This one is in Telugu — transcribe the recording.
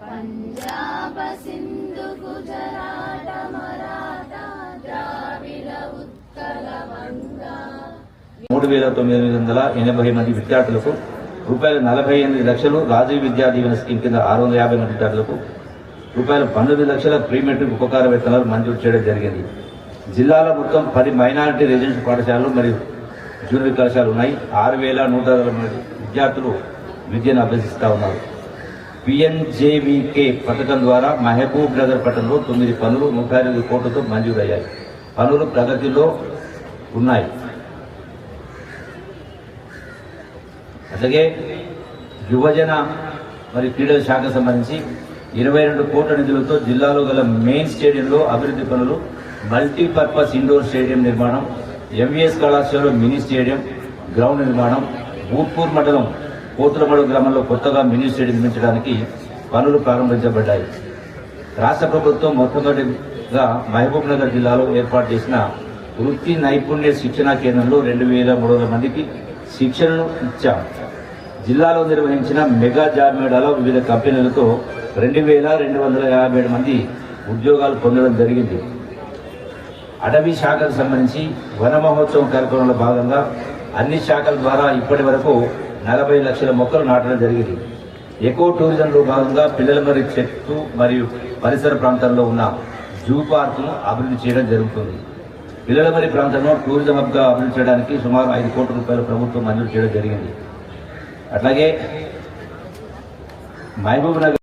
పంజాబ సింధు గుజరాట ద్రావిడ ఉత్కల మూడు వేల తొమ్మిది వందల ఎనభై మంది విద్యార్థులకు రూపాయలు నలభై ఎనిమిది లక్షలు రాజీవ్ విద్యా దీవెన స్కీమ్ కింద ఆరు వందల యాభై మంది విద్యార్థులకు రూపాయలు పంతొమ్మిది లక్షల ప్రీ మెట్రిక్ ఉపకార వేతనాలు మంజూరు చేయడం జరిగింది. జిల్లాలో మొత్తం పది మైనారిటీ రెసిడెన్షియల్ పాఠశాలలు మరియు జూనియర్ కళాశాలలు ఉన్నాయి. ఆరు వేల నూట అరవై మంది విద్యార్థులు విద్యను అభ్యసిస్తూ ఉన్నారు. పిఎంజేవికే పథకం ద్వారా మహబూబ్ నగర్ పట్టణంలో తొమ్మిది పనులు నూట ఎనిమిది కోట్లతో మంజూరయ్యాయి. పనులు ప్రగతిలో ఉన్నాయి. అలాగే యువజన మరియు క్రీడల శాఖ సంబంధించి ఇరవై రెండు కోట్ల నిధులతో జిల్లాలో గల మెయిన్ స్టేడియంలో అభివృద్ధి పనులు మల్టీపర్పస్ ఇండోర్ స్టేడియం నిర్మాణం ఎంవీఎస్ కళాశాలలో మినీ స్టేడియం గ్రౌండ్ నిర్మాణం ఊట్పూర్ మండలం కోతులమడు గ్రామంలో కొత్తగా మినీ స్టేడియం నిర్మించడానికి పనులు ప్రారంభించబడ్డాయి. రాష్ట్ర ప్రభుత్వం మొట్టమొదటిగా మహబూబ్ నగర్ జిల్లాలో ఏర్పాటు చేసిన వృత్తి నైపుణ్య శిక్షణా కేంద్రంలో రెండు వేల మూడు వందల మందికి శిక్షణను ఇచ్చాం. జిల్లాలో నిర్వహించిన మెగా జాబ్ మేళాలో వివిధ కంపెనీలతో రెండు వేల రెండు వందల యాభై ఏడు మంది ఉద్యోగాలు పొందడం జరిగింది. అటవీ శాఖకు సంబంధించి వన మహోత్సవం కార్యక్రమంలో భాగంగా అన్ని శాఖల ద్వారా ఇప్పటి వరకు నలభై లక్షల మొక్కలు నాటడం జరిగింది. ఎకో టూరిజంలో భాగంగా పిల్లల మరి చెట్టు మరియు పరిసర ప్రాంతాల్లో ఉన్న జూ పార్కును అభివృద్ధి చేయడం జరుగుతుంది. పిల్లల మరి ప్రాంతంలో టూరిజం హబ్గా అభివృద్ధి చేయడానికి సుమారు ఐదు కోట్ల రూపాయలు ప్రభుత్వం మంజూరు చేయడం జరిగింది. అట్లాగే మహబూబ్ నగర్